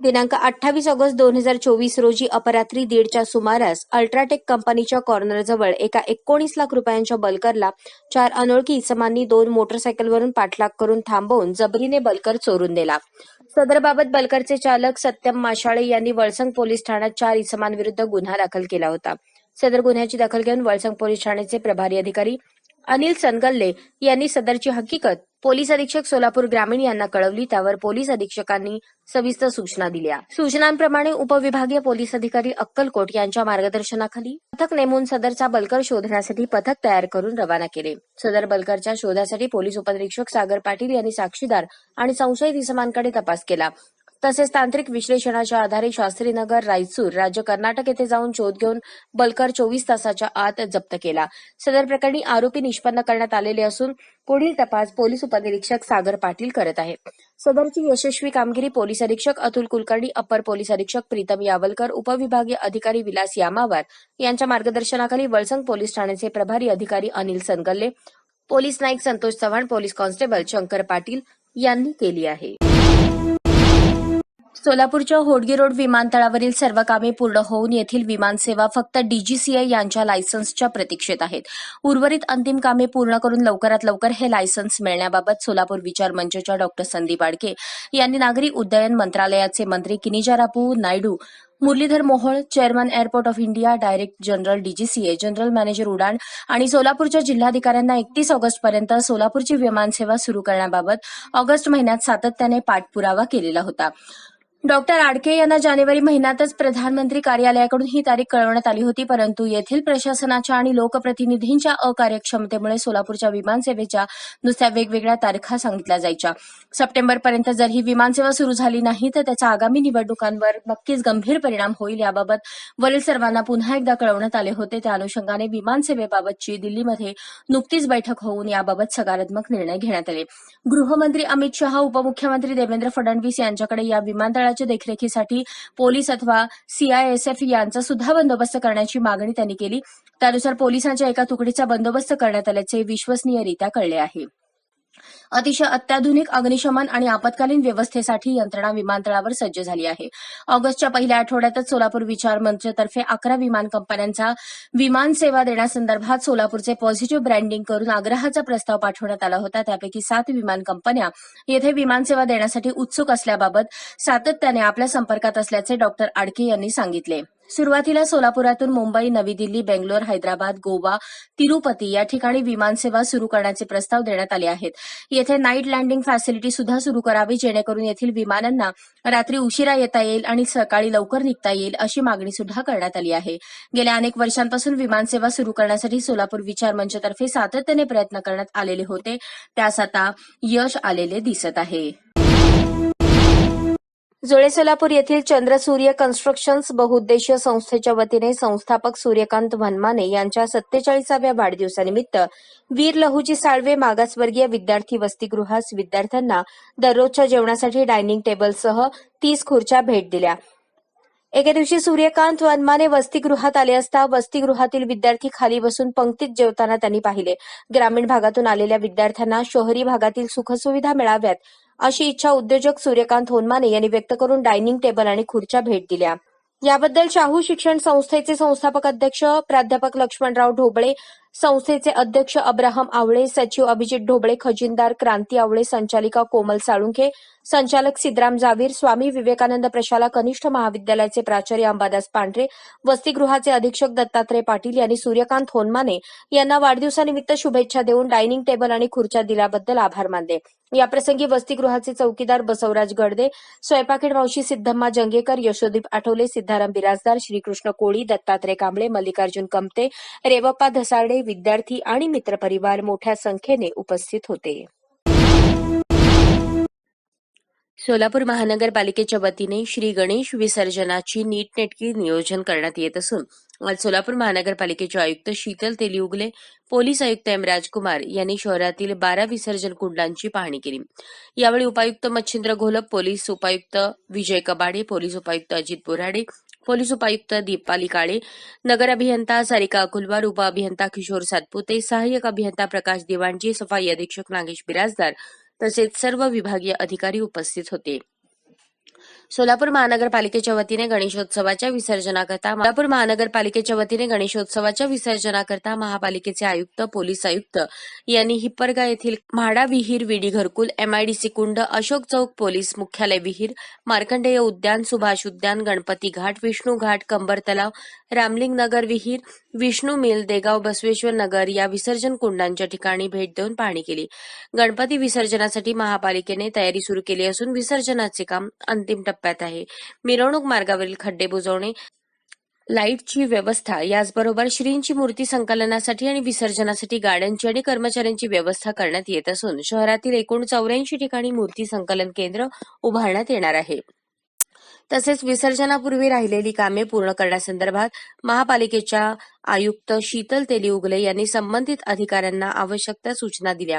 दिनांक अठ्ठावीस ऑगस्ट दोन हजार चोवीस रोजी अपरात्री दीडच्या सुमारास अल्ट्राटेक कंपनीच्या कॉर्नरजवळ एका एकोणीस लाख रुपयांच्या बलकरला चार अनोळखी इसमांनी दोन मोटरसायकलवरून पाठलाग करून थांबवून जबरीने बलकर चोरून नेला. सदरबाबत बलकरचे चालक सत्यम माशाळे यांनी वळसंग पोलीस ठाण्यात चार इसमांविरुद्ध गुन्हा दाखल केला होता. सदर गुन्ह्याची दखल घेऊन वळसंग पोलीस ठाण्याचे प्रभारी अधिकारी अनिल सनगल्ले यांनी सदरची हकीकत पोलीस अधीक्षक सोलापूर ग्रामीण यांना कळवली. त्यावर पोलीस अधीक्षकांनी सविस्तर सूचना दिल्या. सूचनांप्रमाणे उपविभागीय पोलीस अधिकारी अक्कलकोट यांच्या मार्गदर्शनाखाली पथक नेमून सदरचा बलकर शोधण्यासाठी पथक तयार करून रवाना केले. सदर बलकरच्या शोधासाठी पोलीस उपनिरीक्षक सागर पाटील यांनी साक्षीदार आणि संशयित इसमांकडे तपास केला. तसेच तांत्रिक विश्लेषणाच्या आधारे शास्त्रीनगर रायचूर राज्य कर्नाटक येथे जाऊन शोध घेऊन बलकर चोवीस तासाच्या आत जप्त केला. सदर प्रकरणी आरोपी निष्पन्न करण्यात आलेले असून पुढील तपास पोलीस उपनिरीक्षक सागर पाटील करत आहेत सदरची यशस्वी कामगिरी पोलीस अधीक्षक अतुल कुलकर्णी अप्पर पोलीस अधीक्षक प्रीतम यावलकर उपविभागीय अधिकारी विलास यामावार यांच्या मार्गदर्शनाखाली वळसंग पोलीस ठाण्याचे प्रभारी अधिकारी Anil Sangalle police Naik Santosh Chavan police constable Shankar Patil यांनी केली आहे. सोलापूरच्या होडगी रोड विमानतळावरील सर्व कामे पूर्ण होऊन येथील विमानसेवा फक्त डीजीसीए यांच्या लायसन्सच्या प्रतीक्षेत आहेत. उर्वरित अंतिम कामे पूर्ण करून लवकरात लवकर हे लायसन्स मिळण्याबाबत सोलापूर विचार मंचच्या डॉक्टर संदीप आडके यांनी नागरी उड्डयन मंत्रालयाचे मंत्री Kinjarapu Naidu Muralidhar Mohol chairman airport of India direct general DGCA general manager UDAN आणि सोलापूरच्या जिल्हाधिकाऱ्यांना एकतीस ऑगस्टपर्यंत सोलापूरची विमानसेवा सुरू करण्याबाबत ऑगस्ट महिन्यात सातत्याने पाठपुरावा केलेला होता. डॉक्टर आडके यांना जानेवारी महिन्यातच प्रधानमंत्री कार्यालयाकडून ही तारीख कळवण्यात आली होती परंतु येथील प्रशासनाच्या आणि लोकप्रतिनिधींच्या अकार्यक्षमतेमुळे सोलापूरच्या विमानसेवेच्या नुसत्या वेगवेगळ्या तारखा सांगितल्या जायच्या. सप्टेंबरपर्यंत जर ही विमानसेवा सुरू झाली नाही तर त्याचा आगामी निवडणुकांवर नक्कीच गंभीर परिणाम होईल याबाबत वरील सर्वांना पुन्हा एकदा कळवण्यात आले होते. त्या अनुषंगाने विमानसेवेबाबतची दिल्लीमध्ये नुकतीच बैठक होऊन याबाबत सकारात्मक निर्णय घेण्यात आले. गृहमंत्री अमित शहा उपमुख्यमंत्री देवेंद्र फडणवीस यांच्याकडे या विमानतळाच्या देखरेखीसाठी पोलीस अथवा सीआयएसएफ यांचा सुद्धा बंदोबस्त करण्याची मागणी त्यांनी केली. त्यानुसार पोलिसांच्या एका तुकडीचा बंदोबस्त करण्यात आल्याचे विश्वसनीयरित्या कळले आहे. अतिशय अत्याधुनिक अग्निशमन आणि आपत्कालीन व्यवस्थेसाठी यंत्रणा विमानतळावर सज्ज झाली आहे. ऑगस्टच्या पहिल्या आठवड्यातच सोलापूर विचार मंचतर्फे अकरा विमान कंपन्यांचा विमान सेवा देण्यासंदर्भात सोलापूरचे पॉझिटिव्ह ब्रँडिंग करून आग्रहाचा प्रस्ताव पाठवण्यात आला होता. त्यापैकी सात विमान कंपन्या येथे विमानसेवा देण्यासाठी उत्सुक असल्याबाबत सातत्याने आपल्या संपर्कात असल्याचे डॉक्टर आडके यांनी सांगितले. सुरुवातीला सोलापुरातून मुंबई नवी दिल्ली बेंगलोर हैदराबाद गोवा तिरुपती या ठिकाणी विमानसेवा सुरू करण्याचे प्रस्ताव देण्यात आले आहेत. येथे नाईट लँडिंग फॅसिलिटी सुद्धा सुरू करावी जेणेकरून येथील विमानांना रात्री उशिरा येता येईल आणि सकाळी लवकर निघता येईल अशी मागणी सुद्धा करण्यात आली आहे. गेल्या अनेक वर्षांपासून विमानसेवा सुरू करण्यासाठी सोलापूर विचार मंचतर्फे सातत्याने प्रयत्न करण्यात आलेले होते. त्यास आता यश आलेले दिसत आहे. जुळे सोलापूर येथील चंद्रसूर्य कन्स्ट्रक्शन्स बहुउद्देशीय संस्थेच्या वतीने संस्थापक सूर्यकांत वनमाने यांच्या सत्तेचाळीसाव्या वाढदिवसानिमित्त वीर लहुजी साळवे मागासवर्गीय विद्यार्थी वसतिगृहास विद्यार्थ्यांना दररोजच्या जेवणासाठी डायनिंग टेबलसह तीस खुर्च्या भेट दिल्या. एके दिवशी सूर्यकांत वनमाने वसतिगृहात आले असता वसतिगृहातील विद्यार्थी खाली बसून पंक्तीत जेवताना त्यांनी पाहिले. ग्रामीण भागातून आलेल्या विद्यार्थ्यांना शहरी भागातील सुखसुविधा मिळाव्यात. अशी इच्छा उद्योजक सूर्यकांत होनमाने यांनी व्यक्त करून डायनिंग टेबल आणि खुर्च्या भेट दिल्या. याबद्दल शाहू शिक्षण संस्थेचे संस्थापक अध्यक्ष प्राध्यापक लक्ष्मणराव ढोबळे संस्थेचे अध्यक्ष अब्राहम आवळे सचिव अभिजित ढोबळे खजिनदार क्रांती आवळे संचालिका कोमल साळुंखे संचालक सिद्धराम जावीर स्वामी विवेकानंद प्रशाला कनिष्ठ महाविद्यालयाचे प्राचार्य अंबादास पांढरे वसतिगृहाचे अधीक्षक दत्तात्रय पाटील यांनी सूर्यकांत होनमाने यांना वाढदिवसानिमित्त शुभेच्छा देऊन डायनिंग टेबल आणि खुर्च्या दिल्याबद्दल आभार मानले. याप्रसंगी वसतिगृहाचे चौकीदार बसवराज गडदे स्वयंपाकीण मावशी सिद्धम्मा जंगेकर यशोदीप आठवले सिद्धाराम बिराजदार श्रीकृष्ण कोळी दत्तात्रय कांबळे मल्लिकार्जुन कमते रेवप्पा धसाडे विद्यार्थी आणि मित्रपरिवार मोठ्या संख्येने उपस्थित होते. सोलापूर महानगरपालिकेच्या वतीने श्री गणेश विसर्जनाची नीटनेटकी नियोजन करण्यात येत असून आज सोलापूर महानगरपालिकेचे आयुक्त शीतल तेलियुगले पोलीस आयुक्त एम राजकुमार यांनी शहरातील बारा विसर्जन कुंडांची पाहणी केली. यावेळी उपायुक्त मच्छिंद्र घोलप पोलीस उपायुक्त विजय कबाडे पोलीस उपायुक्त अजित बोराडे पोलीस उपायुक्त दीपाली काळे नगर अभियंता सारिका अकुलवार उपअभियंता किशोर सातपुते सहाय्यक अभियंता प्रकाश दिवाणजी सफाई अधीक्षक नागेश बिराजदार तसेच सर्व विभागीय अधिकारी उपस्थित होते. सोलापूर महानगरपालिकेच्या वतीने गणेशोत्सवाच्या विसर्जनाकरता सोलापूर महानगरपालिकेच्या वतीने गणेशोत्सवाच्या विसर्जनाकरता महापालिकेचे आयुक्त पोलीस आयुक्त यांनी हिप्परगा येथील म्हाडा विहीर विडी घरकुल एमआयडीसी कुंड अशोक चौक पोलीस मुख्यालय विहीर मार्कंडेय उद्यान सुभाष उद्यान गणपती घाट विष्णू घाट कंबर तलाव रामलिंग नगर विहीर विष्णू मिल देगाव बसवेश्वर नगर या विसर्जन कुंडांच्या ठिकाणी भेट देऊन पाहणी केली. गणपती विसर्जनासाठी महापालिकेने तयारी सुरू केली असून विसर्जनाचे काम अंतिम टप्प्यात आहे. मिरवणूक मार्गावरील खड्डे बुजवणे लाईटची व्यवस्था याचबरोबर श्रींची मूर्ती संकलनासाठी आणि विसर्जनासाठी गाड्यांची आणि कर्मचाऱ्यांची व्यवस्था करण्यात येत असून शहरातील एकूण चौऱ्याऐंशी ठिकाणी मूर्ती संकलन केंद्र उभारण्यात येणार आहे. तसेच विसर्जनापूर्वी राहिलेली कामे पूर्ण करण्यासंदर्भात महापालिकेच्या आयुक्त शीतल तेली उगले यांनी संबंधित अधिकाऱ्यांना आवश्यक त्या सूचना दिल्या.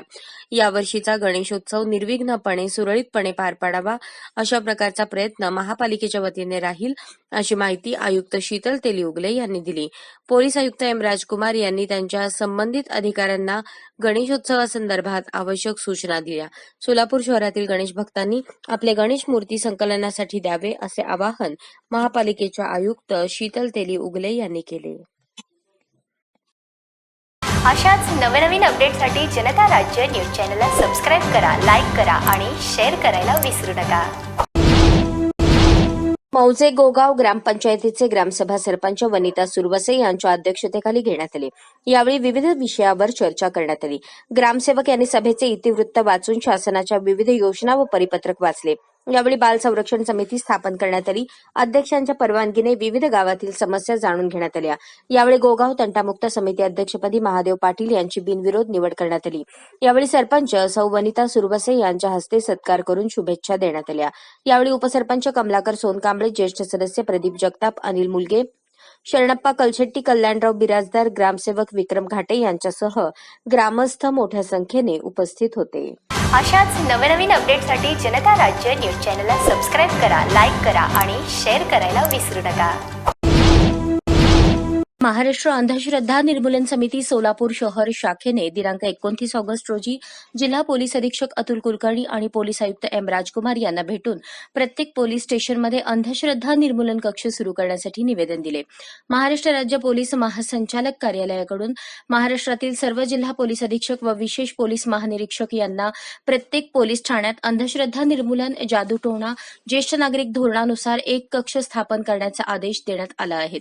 यावर्षीचा गणेशोत्सव निर्विघ्नपणे सुरळीतपणे पार पाडावा अशा प्रकारचा प्रयत्न महापालिकेच्या वतीने राहील अशी माहिती आयुक्त शीतल तेली उगले यांनी दिली. पोलीस आयुक्त एम राजकुमार यांनी त्यांच्या संबंधित अधिकाऱ्यांना गणेशोत्सवासंदर्भात आवश्यक सूचना दिल्या. सोलापूर शहरातील गणेश भक्तांनी आपले गणेश मूर्ती संकलनासाठी द्यावे असे आवाहन महापालिकेच्या आयुक्त शीतल तेली उगले यांनी केले. अशाच नवनवीन अपडेटसाठी जनता राज्य न्यूज चॅनलला सबस्क्राईब करा लाईक करा आणि शेअर करायला विसरू नका. मौजे गोगाव ग्रामपंचायतीचे ग्रामसभा सरपंच वनिता सुरवसे यांच्या अध्यक्षतेखाली घेण्यात आली. यावेळी विविध विषयावर चर्चा करण्यात आली. ग्रामसेवक यांनी सभेचे इतिवृत्त वाचून शासनाच्या विविध योजना व परिपत्रक वाचले. यावेळी बाल संरक्षण समिती स्थापन करण्यात आली. अध्यक्षांच्या परवानगीने विविध गावातील समस्या जाणून घेण्यात आल्या. यावेळी गोगाव तंटामुक्त समिती अध्यक्षपदी महादेव पाटील यांची बिनविरोध निवड करण्यात आली. यावेळी सरपंच सौ वनिता सुरवसे यांच्या हस्ते सत्कार करून शुभेच्छा देण्यात आल्या. यावेळी उपसरपंच कमलाकर सोनकांबळे ज्येष्ठ सदस्य प्रदीप जगताप अनिल मुलगे शरणप्पा कलशेट्टी कल्याणराव बिराजदार ग्रामसेवक विक्रम घाटे यांच्यासह ग्रामस्थ मोठ्या संख्येने उपस्थित होते. अशाच नवनवीन अपडेटसाठी जनता राज्य न्यूज चॅनलला सबस्क्राईब करा लाईक करा आणि शेअर करायला विसरू नका. महाराष्ट्र अंधश्रद्धा निर्मूलन समिती सोलापूर शहर शाखेने दिनांक एकोणतीस ऑगस्ट रोजी जिल्हा पोलीस अधीक्षक अतुल कुलकर्णी आणि पोलीस आयुक्त एम राजकुमार यांना भेटून प्रत्येक पोलीस स्टेशनमध्ये अंधश्रद्धा निर्मूलन कक्ष सुरू करण्यासाठी निवेदन दिले. महाराष्ट्र राज्य पोलीस महासंचालक कार्यालयाकडून महाराष्ट्रातील सर्व जिल्हा पोलीस अधीक्षक व विशेष पोलीस महानिरीक्षक यांना प्रत्येक पोलीस ठाण्यात अंधश्रद्धा निर्मूलन जादूटोणा ज्येष्ठ नागरिक धोरणानुसार एक कक्ष स्थापन करण्याचा आदेश देण्यात आला आहे.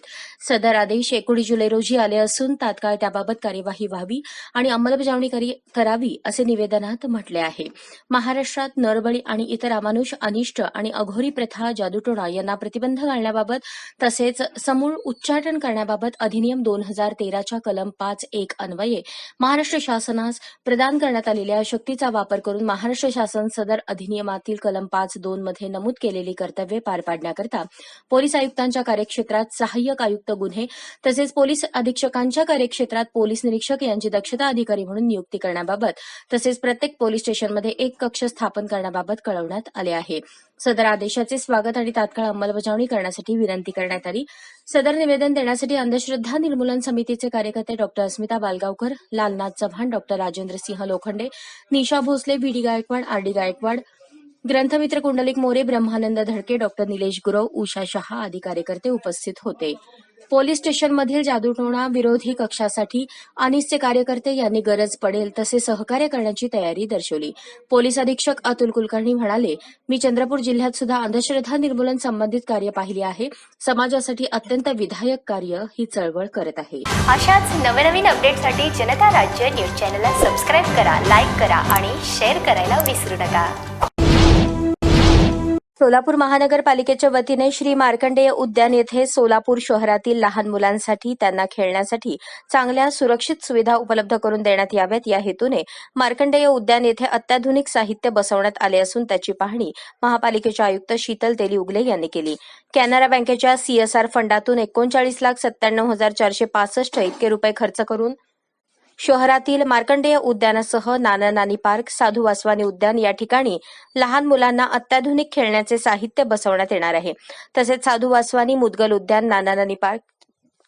सदर आदेश एकोणीस जुलै रोजी आले असून तात्काळ त्याबाबत कार्यवाही व्हावी आणि अंमलबजावणी करावी असे निवेदनात म्हटले आहे. महाराष्ट्रात नरबळी आणि इतर अमानुष अनिष्ट आणि अघोरी प्रथा जादूटोणा यांना प्रतिबंध घालण्याबाबत तसेच समूळ उच्चाटन करण्याबाबत अधिनियम दोन हजार तेराच्या कलम पाच एक अन्वये महाराष्ट्र शासनास प्रदान करण्यात आलेल्या शक्तीचा वापर करून महाराष्ट्र शासन सदर अधिनियमातील कलम पाच दोन मध्ये नमूद केलेली कर्तव्ये पार पाडण्याकरता पोलीस आयुक्तांच्या कार्यक्षेत्रात सहाय्यक आयुक्त गुन्हे तसेच तसेच पोलीस अधीक्षकांच्या कार्यक्षेत्रात पोलीस निरीक्षक यांची दक्षता अधिकारी म्हणून नियुक्ती करण्याबाबत तसेच प्रत्येक पोलीस स्टेशनमध्ये एक कक्ष स्थापन करण्याबाबत कळवण्यात आले आहे. सदर आदेशाचे स्वागत आणि तात्काळ अंमलबजावणी करण्यासाठी विनंती करण्यात आली. सदर निवेदन देण्यासाठी अंधश्रद्धा निर्मूलन समितीचे कार्यकर्ते doctor Asmita Balgaonkar Lalnath Chavan doctor Rajendra Singh Lokhande Nisha Bhosale V. D. Gaikwad R. D. Gaikwad ग्रंथमित्र Kundalik More Brahmanand Dhadke doctor Nilesh Gurav Usha Shah आदी कार्यकर्ते उपस्थित होते. पोलीस स्टेशनमधील जादूटोणा विरोधी कक्षासाठी अनिसचे कार्यकर्ते यांनी गरज पडेल तसे सहकार्य करण्याची तयारी दर्शवली. पोलीस अधीक्षक अतुल कुलकर्णी म्हणाले मी चंद्रपूर जिल्ह्यात सुद्धा अंधश्रद्धा निर्मूलन संबंधित कार्य पाहिले आहे. समाजासाठी अत्यंत विधायक कार्य ही चळवळ करत आहे. अशाच नवनवीन अपडेटसाठी जनता राज्य न्यूज चॅनलला सबस्क्राईब करा लाईक करा आणि शेअर करायला विसरू नका. सोलापूर महानगरपालिकेच्या वतीने श्री मार्कंडेय उद्यान येथे सोलापूर शहरातील लहान मुलांसाठी त्यांना खेळण्यासाठी चांगल्या सुरक्षित सुविधा उपलब्ध करून देण्यात याव्यात. या हेतूने मार्कंडेय उद्यान येथे अत्याधुनिक साहित्य बसवण्यात आले असून त्याची पाहणी महापालिकेच्या आयुक्त शीतल तेली उगले यांनी केली. कॅनरा बँकेच्या सीएसआर फंडातून एकोणचाळीस लाख सत्त्याण्णव हजार चारशे पासष्ट इतके रुपये खर्च करून शहरातील मार्कंडेय उद्यानासह नाना नानी पार्क साधू वासवानी उद्यान या ठिकाणी लहान मुलांना अत्याधुनिक खेळण्याचे साहित्य बसवण्यात येणार आहे. तसेच साधू वासवानी मुदगल उद्यान नाना नानी पार्क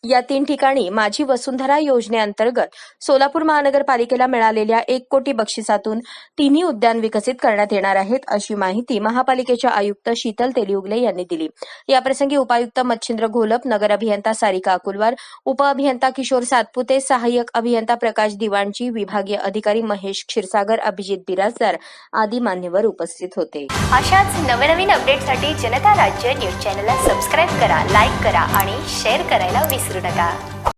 या तीन ठिकाणी माझी वसुंधरा योजनेअंतर्गत सोलापूर महानगरपालिकेला मिळालेल्या एक कोटी बक्षिसातून तिन्ही उद्यान विकसित करण्यात येणार आहेत अशी माहिती महापालिकेच्या आयुक्त शीतल तेलियुगले यांनी दिली. याप्रसंगी उपायुक्त मच्छिंद्र घोलप नगर अभियंता सारिका अकुलवार उपअभियंता किशोर सातपुते सहाय्यक अभियंता प्रकाश दिवाणजी विभागीय अधिकारी महेश क्षीरसागर अभिजित बिराजदार आदी मान्यवर उपस्थित होते. अशाच नवनवीन अपडेटसाठी जनता राज्य न्यूज चॅनलला सबस्क्राईब करा लाईक करा आणि शेअर करायला विसरा नका